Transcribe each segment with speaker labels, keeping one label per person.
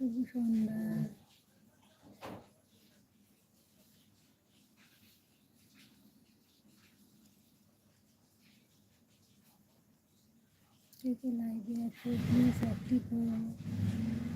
Speaker 1: শুভ সন্ধ্যা। কে কে লাইভে আছে প্লিজ অ্যাক্টিভ হও।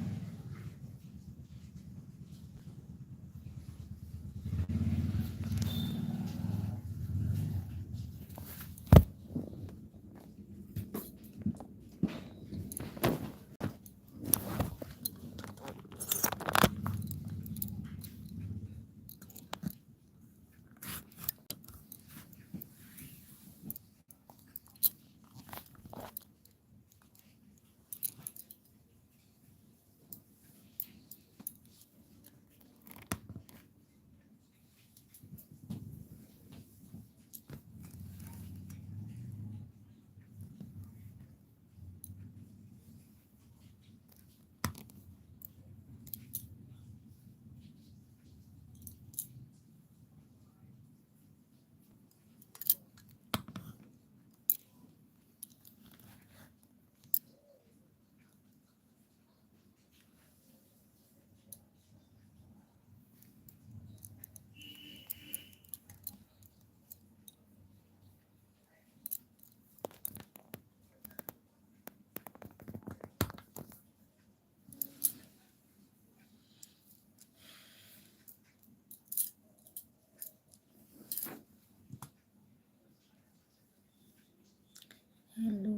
Speaker 1: হ্যালো।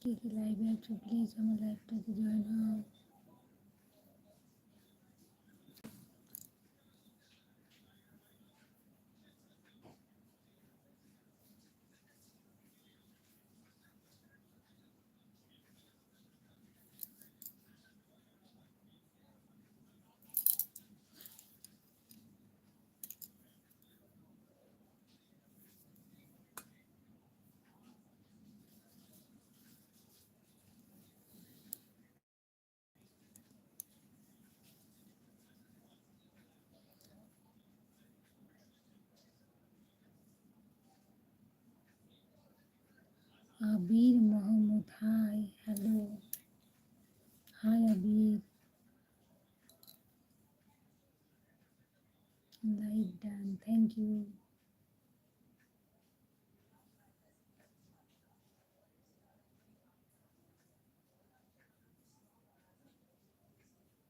Speaker 1: কে কে লাইভে আছো? প্লিজ আমার লাইভটাতে জয়েন হও। Abir Mohammad hi hello hi Abir live done thank you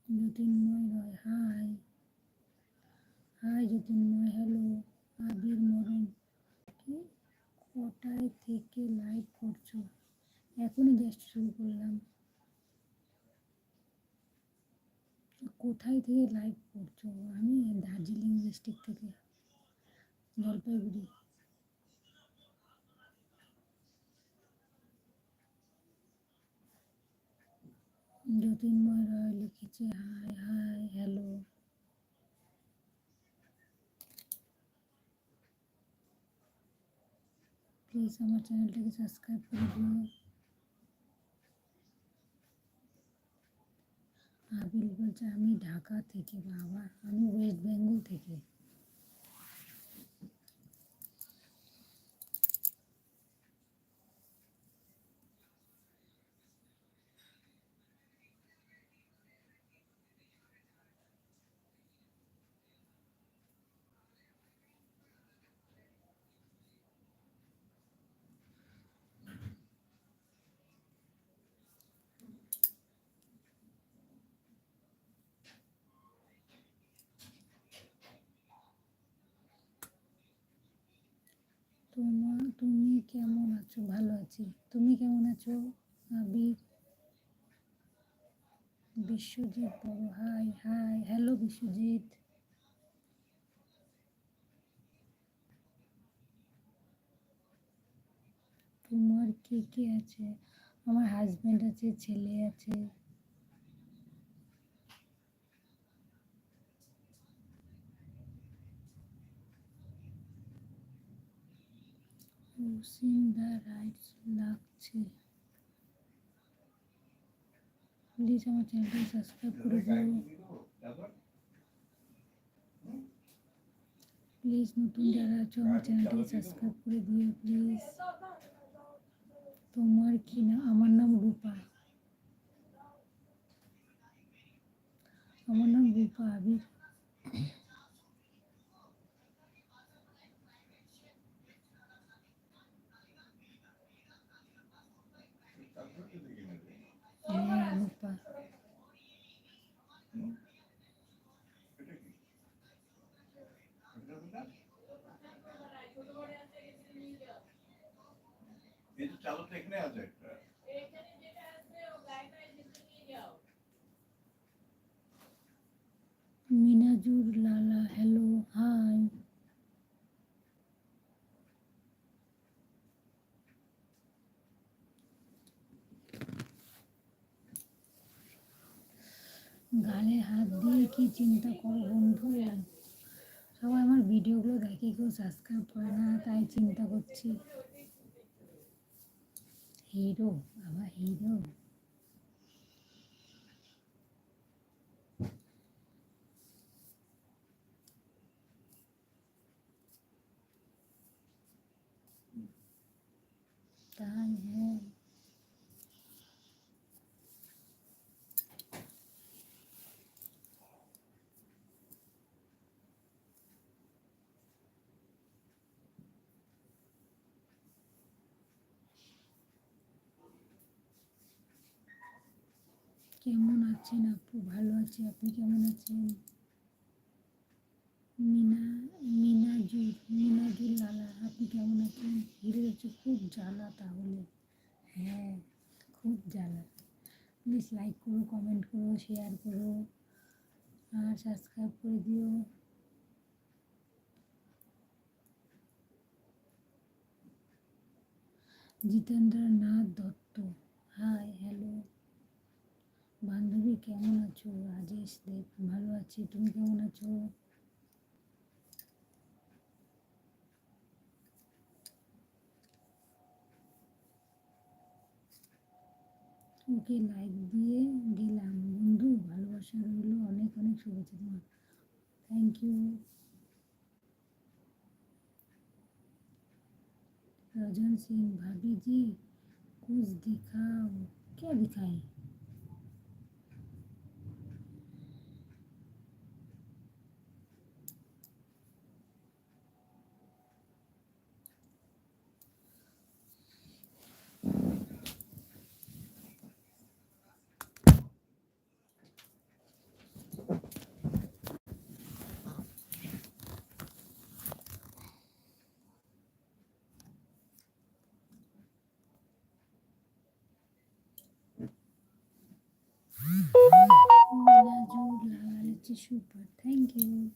Speaker 1: Jyotirmoy Roy hi hi Jyotirmoy hello Abir মরণ কি কটায় থেকে লাইভ করছ এখনই জাস্ট শুরু করলাম কোথায় থেকে লাইভ করছ আমি দার্জিলিং ডিস্ট্রিক্ট থেকে, জলপাইগুড়ি। জ্যোতির্ময় রয় লিখেছে হাই হাই হ্যালো প্লিজ আমার চ্যানেলটাকে সাবস্ক্রাইব করে দিও আবিল বলছে আমি ঢাকা থেকে বাবা আমি ওয়েস্ট বেঙ্গল থেকে তোমার তুমি কেমন আছো? ভালো আছি। তুমি কেমন আছো? আবির? বিশ্বজিৎ বড় হাই হাই। হ্যালো, বিশ্বজিৎ। তোমার কে কে আছে? আমার হাজব্যান্ড আছে, ছেলে আছে। ক্রসিং দ্য রাইটস লাগছে। প্লিজ আমার চ্যানেলটাকে সাবস্ক্রাইব করে দিও। প্লিজ নতুন যারা আছো আমার চ্যানেলটাকে সাবস্ক্রাইব করে দিও প্লিজ। তোমার কি না? আমার নাম রূপা। আমার নাম রূপা আবির। হ্যাঁ রূপা
Speaker 2: এই যে চালকটা এখানে আছে একটা
Speaker 1: মিনাজুর লালা হ্যালো হাই গালে হাত দিয়ে কি চিন্তা করো বন্ধু? সবাই আমার ভিডিওগুলো দেখে কেউ সাবস্ক্রাইব করে না, তাই চিন্তা করছি। হিরো আবার হিরো তাই হ্যাঁ। কেমন আছেন আপু? ভালো আছি। আপনি কেমন আছেন? মিনা, মিনাজুর মিনাজুর লালা, আপনি কেমন আছেন? হিরো হচ্ছে খুব জ্বালা তাহলে। হ্যাঁ খুব জ্বালা। প্লিজ লাইক করো কমেন্ট করো শেয়ার করো, আর সাবস্ক্রাইব করে দিও। জিতেন্দ্রনাথ দত্ত। হাই হ্যালো বান্ধবী কেমন আছো? রাজেশ দেব, ভালো আছি। তুমি কেমন আছো? ওকে লাইক দিয়ে দিলাম। বন্ধু, ভালোবাসা রইল। অনেক অনেক শুভেচ্ছা তোমার। থ্যাংক ইউ রজন সিং ভাবি জি কুছ দিখাও। কে দিখাই tissue paper. Thank you.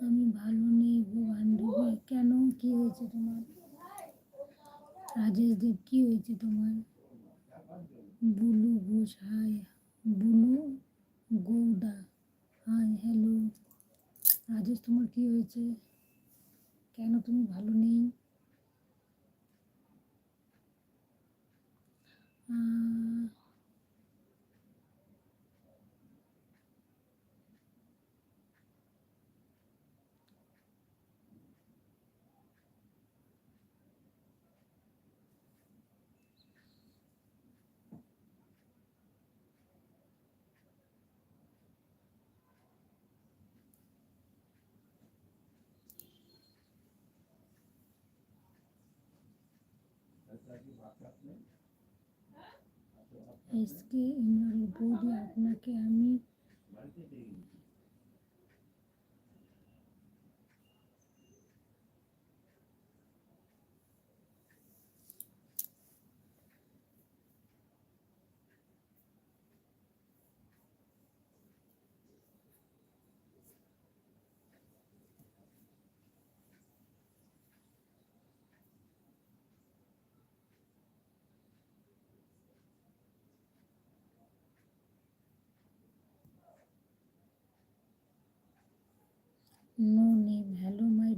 Speaker 1: আমি ভালো নেই গো বান্ধবী। কেন? কি হয়েছে তোমার? রাজেশ দেব, কি হয়েছে তোমার? Bulu Ghosh hi Bulu Gowda. Hi hello. Rajesh, তোমার কি হয়েছে? কেন তুমি ভালো নেই? এসকে ইমরান বৌদি আপনাকে আমি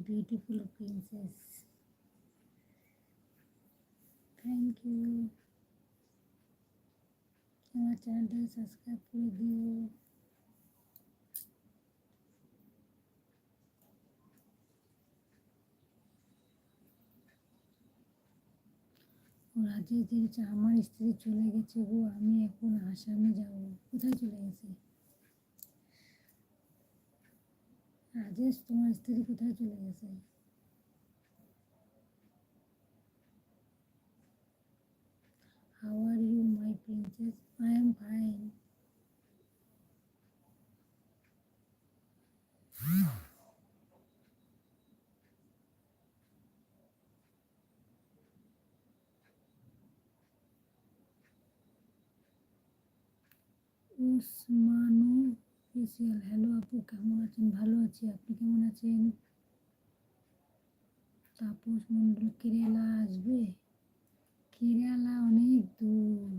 Speaker 1: বিউটিফুল প্রিন্সেস থ্যাংক ইউ আমার চ্যানেলটাকে সাবস্ক্রাইব করে দিও। রাজেশ আমার স্ত্রী চলে গেছে গো, আমি এখন আসামে যাব। কোথায় চলে গেছে? রাজেশ তোমার স্ত্রী কোথায় চলে গেছে how are you my princess I am fine ওসমানু special hello আপু, কেমন আছেন? ভালো আছি, আপনি কেমন আছেন? তাপস মণ্ডল, কেরালা আসবে? কেরালা অনেক দূর।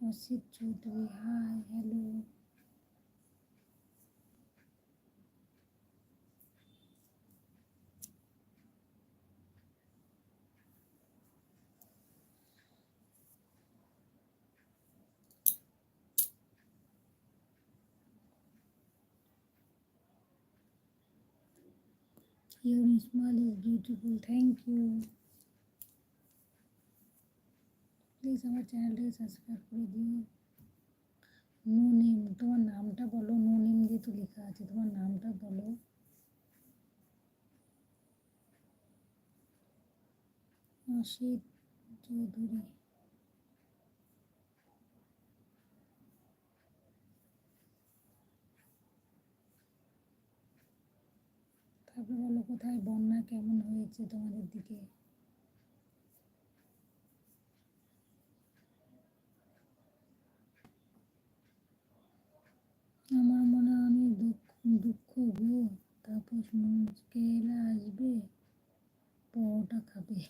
Speaker 1: Asit Chowdhury hi hello Your smile is beautiful. Thank you. Please আমার চ্যানেলটাকে সাবস্ক্রাইব করে দিও নো নেম তোমার নামটা বলো নো নেম যেহেতু লেখা আছে। তোমার নামটা বলো। অসিত চৌধুরী। তারপরে বলো কোথায়? বন্যা কেমন হয়েছে তোমাদের দিকে? আমার মনে অনেক দুঃখ দুঃখ গো। তাপস কেলা আসবে, পরোটা খাবে।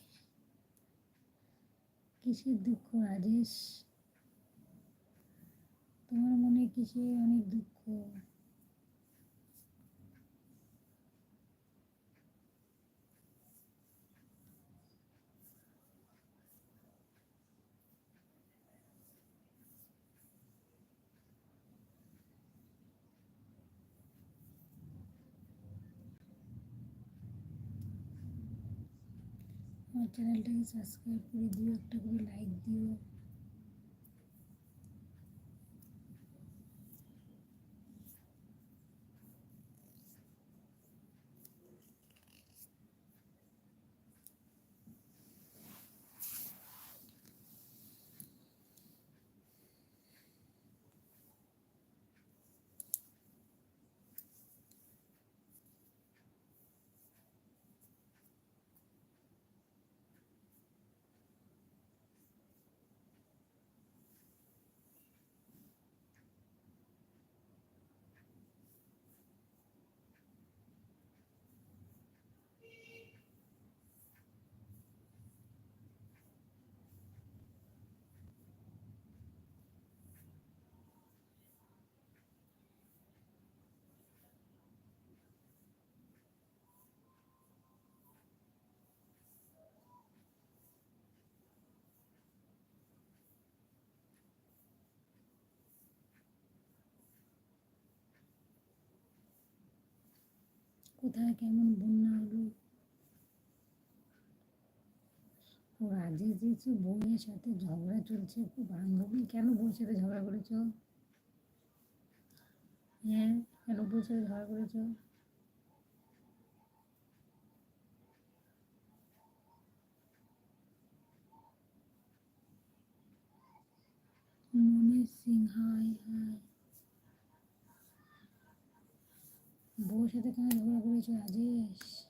Speaker 1: কিসের দুঃখ রাজেশ? তোমার মনে কিসে অনেক দুঃখ? চ্যানেলটাকে সাবস্ক্রাইব করে দিও একটা করে লাইক দিও। কোথায়, কেমন বন্যা হলো? ও রাজেশ দিয়েছে বউয়ের সাথে ঝগড়া চলছে বান্ধবী কেন বউয়ের সাথে ঝগড়া করেছ? হ্যাঁ কেন বউয়ের সাথে ঝগড়া করেছ? মনে সিং হাই হাই বউয়ের সাথে কেন ঝগড়া করেছ রাজেশ?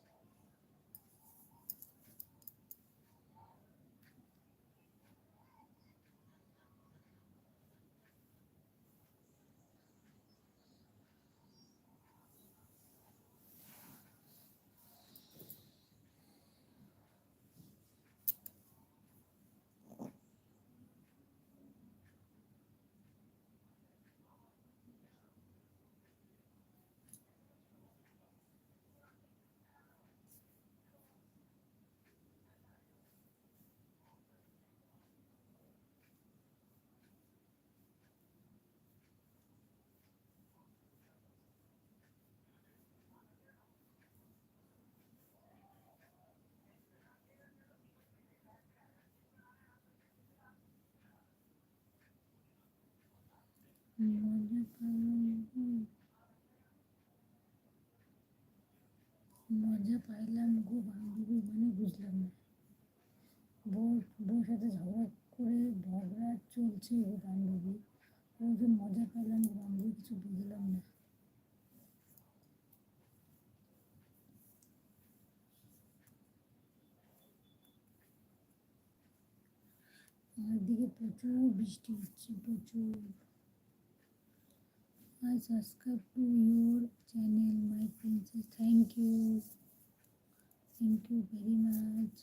Speaker 1: মজা পাইলাম গো বান্ধবী মানে বুঝলাম না। বউ, বউর সাথে ঝগড়া করে ঝগড়া চলছে গো বান্ধবী। ও যে মজা পাইলাম গো বান্ধবী, কিছু বুঝলাম না। আমার দিকে প্রচুর বৃষ্টি হচ্ছে, প্রচুর। I subscribe to your channel, my princess. Thank you. Thank you very much.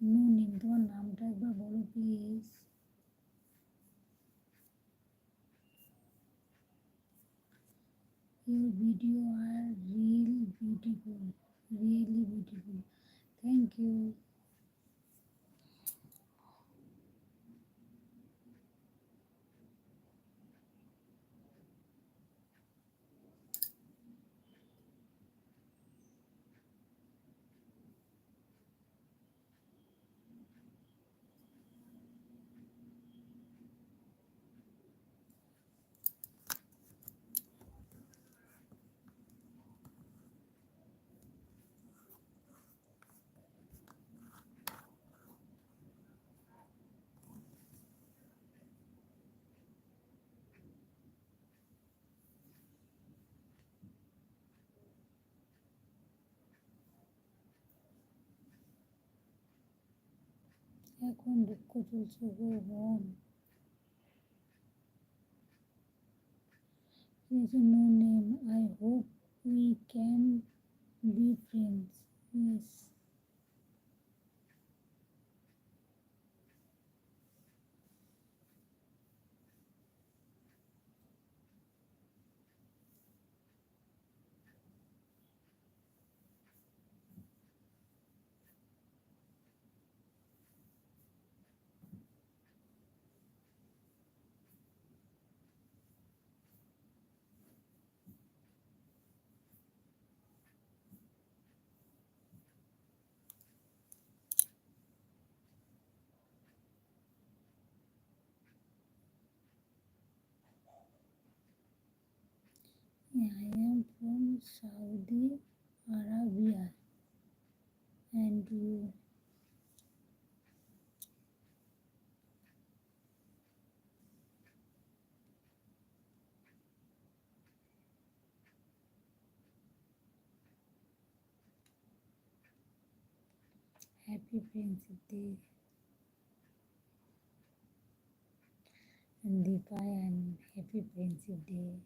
Speaker 1: No name তোমার নামটা একবার বলো please Your video are real beautiful, really beautiful. Thank you. এখন দুঃখ চলছে গো বোন There is no name. I hope we can be friends. Yes. I am from Saudi Arabia. And you? Happy Friendship Day. And Deepa and Happy Friendship Day.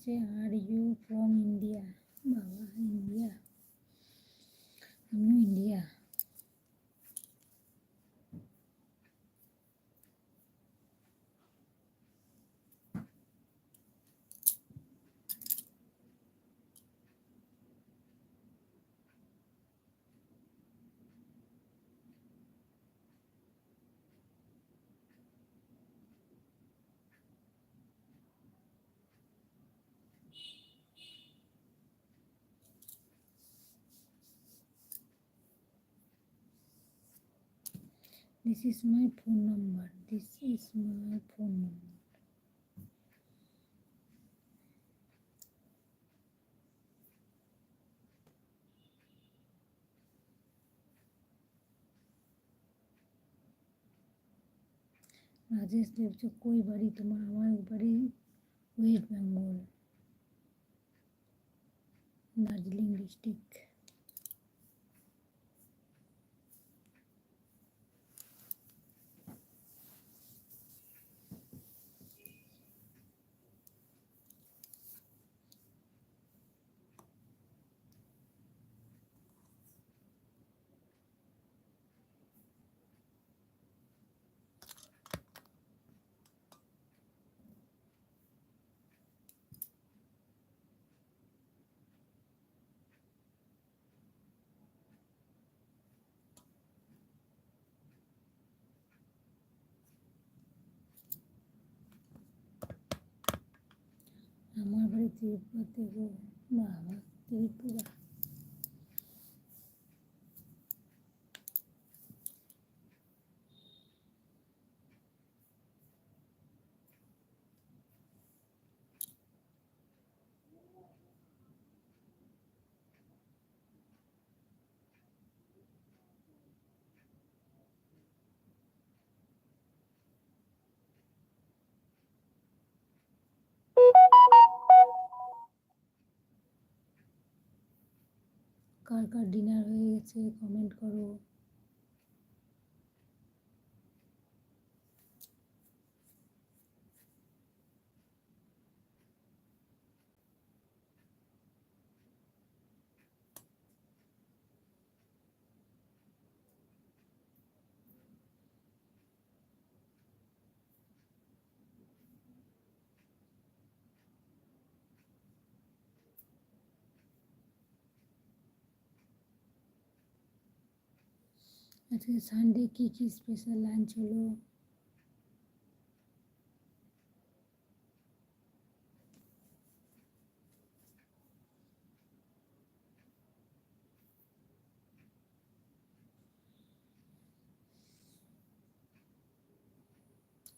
Speaker 1: name is say, Are you from India? বাবা India আমিও India This is my phone number. This is my phone number. Rajesh দেবচ কই বাড়ি তোমার আমার বাড়ি west Bengal Darjeeling district আমার বাড়ি ত্রিপুরা থেকে বাবা ত্রিপুরা কার কার ডিনার হয়ে গেছে কমেন্ট করো। আজকে সানডে কি কি স্পেশাল লাঞ্চ হলো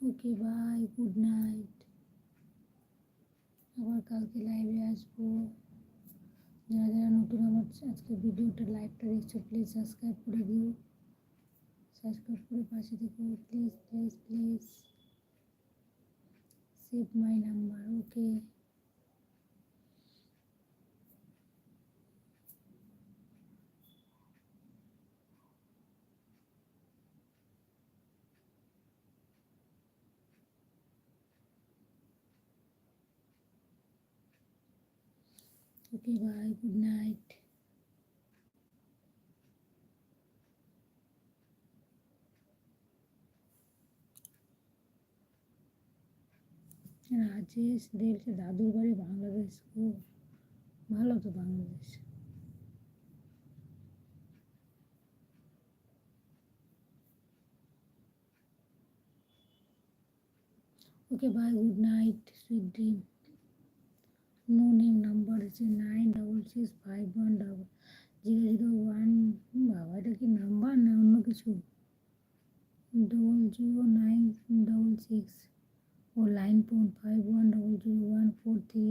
Speaker 1: ওকে বাই গুড নাইট আবার কালকে লাইভে আসব যারা যারা নতুন আমার আজকে ভিডিওটা লাইভটা দেখছ প্লিজ সাবস্ক্রাইব করে দিও সাবস্ক্রাইব করে পাশে থেকো please please please save my number okay okay bye good night Rajesh দেখছে দাদুর বাড়ি বাংলাদেশ, ও ভালো তো Bangladesh. Okay bye good night sweet dream no name number হচ্ছে nine double six five one double zero zero one বাবা, এটা কি নাম্বার না অন্য কিছু? Double zero nine double six ও line point five one double zero one four three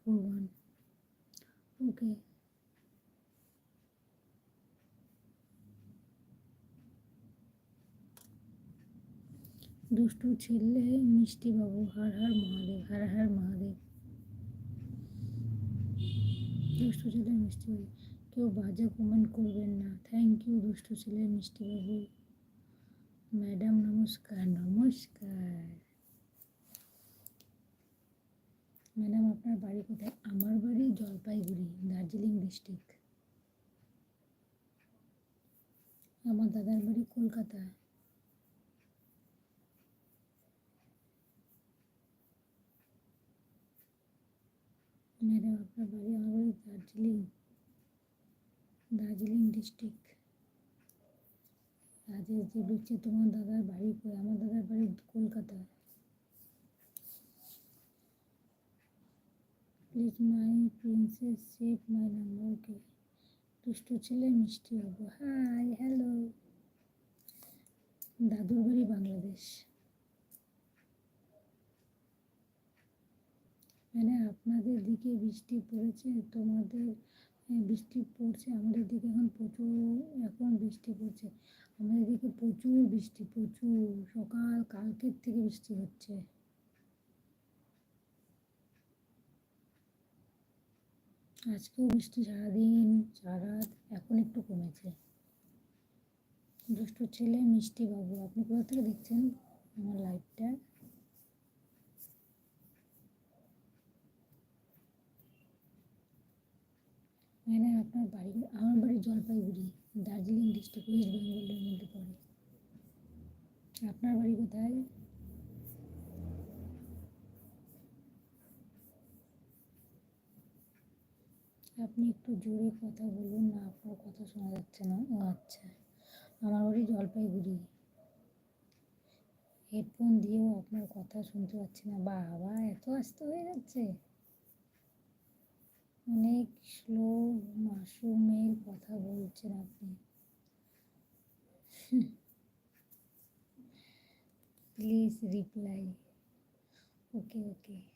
Speaker 1: four one okay দুষ্টু ছেলে, মিষ্টি বাবু, হার হার মহাদেব, হার হার মহাদেব। দুষ্টু ছেলে, মিষ্টি বাবু, কেউ বাজে কমেন্ট করবেন না। থ্যাংক ইউ দুষ্টু ছেলে, মিষ্টি বাবু। ম্যাডাম নমস্কার নমস্কার। ম্যাডাম, আপনার বাড়ি কোথায়? আমার বাড়ি জলপাইগুড়ি, দার্জিলিং ডিস্ট্রিক্ট। আমার দাদার বাড়ি কলকাতা। ম্যাডাম, আপনার বাড়ি আমার বাড়ি দার্জিলিং দার্জিলিং ডিস্ট্রিক্ট। রাজেশ যে লিখছে তোমার দাদার বাড়ি আমার দাদার বাড়ি Kolkata. Please my princess save my number okay দুষ্টু ছেলে, মিষ্টি বাবু হাই হ্যালো দাদুর বাড়ি বাংলাদেশ। মানে আপনাদের দিকে বৃষ্টি পড়েছে, তোমাদের বৃষ্টি পড়ছে, আমাদের দিকে এখন প্রচুর, এখন বৃষ্টি পড়ছে। আমাদের দিকে প্রচুর বৃষ্টি, প্রচুর। সকাল, কালকের থেকে বৃষ্টি হচ্ছে। আজকেও বৃষ্টি সারাদিন সারা রাত এখন একটু কমেছে। দুষ্টু ছেলে মিষ্টি বাবু, আপনি কোথা থেকে দেখছেন আমার লাইভটা? মানে আপনার বাড়ি, আমার বাড়ি জলপাইগুড়ি, দার্জিলিং ডিস্ট্রিক্ট ওয়েস্ট বেঙ্গলের মধ্যে পড়ে। আপনার বাড়ি কোথায়? আপনি একটু জোরে কথা বলুন না, আপনার কথা শোনা যাচ্ছে না। ও আচ্ছা আমার বাড়ি জলপাইগুড়ি। হেডফোন দিয়েও আপনার কথা শুনতে পাচ্ছি না। বাবা, এত আস্তে হয়ে যাচ্ছে। অনেক স্লো মাসুমের কথা বলছেন আপনি। Please reply. Okay okay.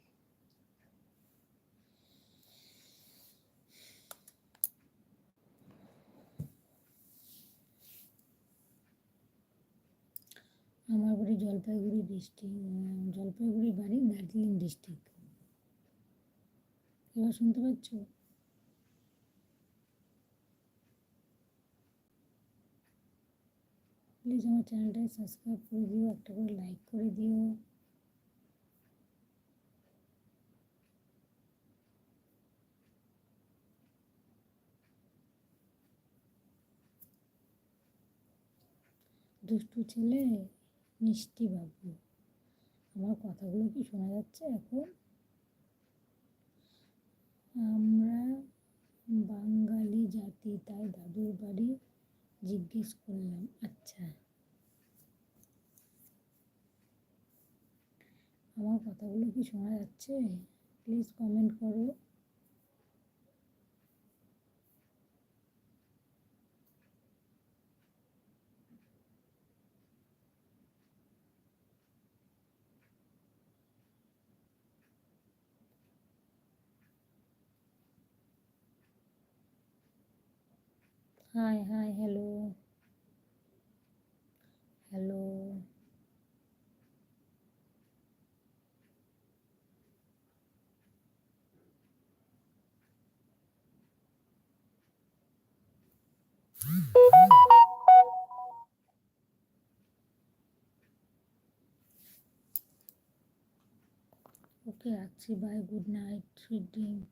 Speaker 1: আমার বাড়ি জলপাইগুড়ি ডিস্ট্রিক্ট জলপাইগুড়ি বাড়ি দার্জিলিং ডিস্ট্রিক্ট। এবার শুনতে পাচ্ছ? প্লিজ আমার চ্যানেলটাকে সাবস্ক্রাইব করে দিও, একটা করে লাইক করে দিও। দুষ্টু ছেলে মিষ্টি বাবু। আমার কথাগুলো কি শোনা যাচ্ছে এখন? আমরা বাঙালি জাতি, তাই দাদুর বাড়ি জিজ্ঞেস করলাম। আচ্ছা। আমার কথাগুলো কি শোনা যাচ্ছে? প্লিজ কমেন্ট করো। Hi, hi. Hello. Hello. Okay, Archie, bye. Good night. Sweet dream.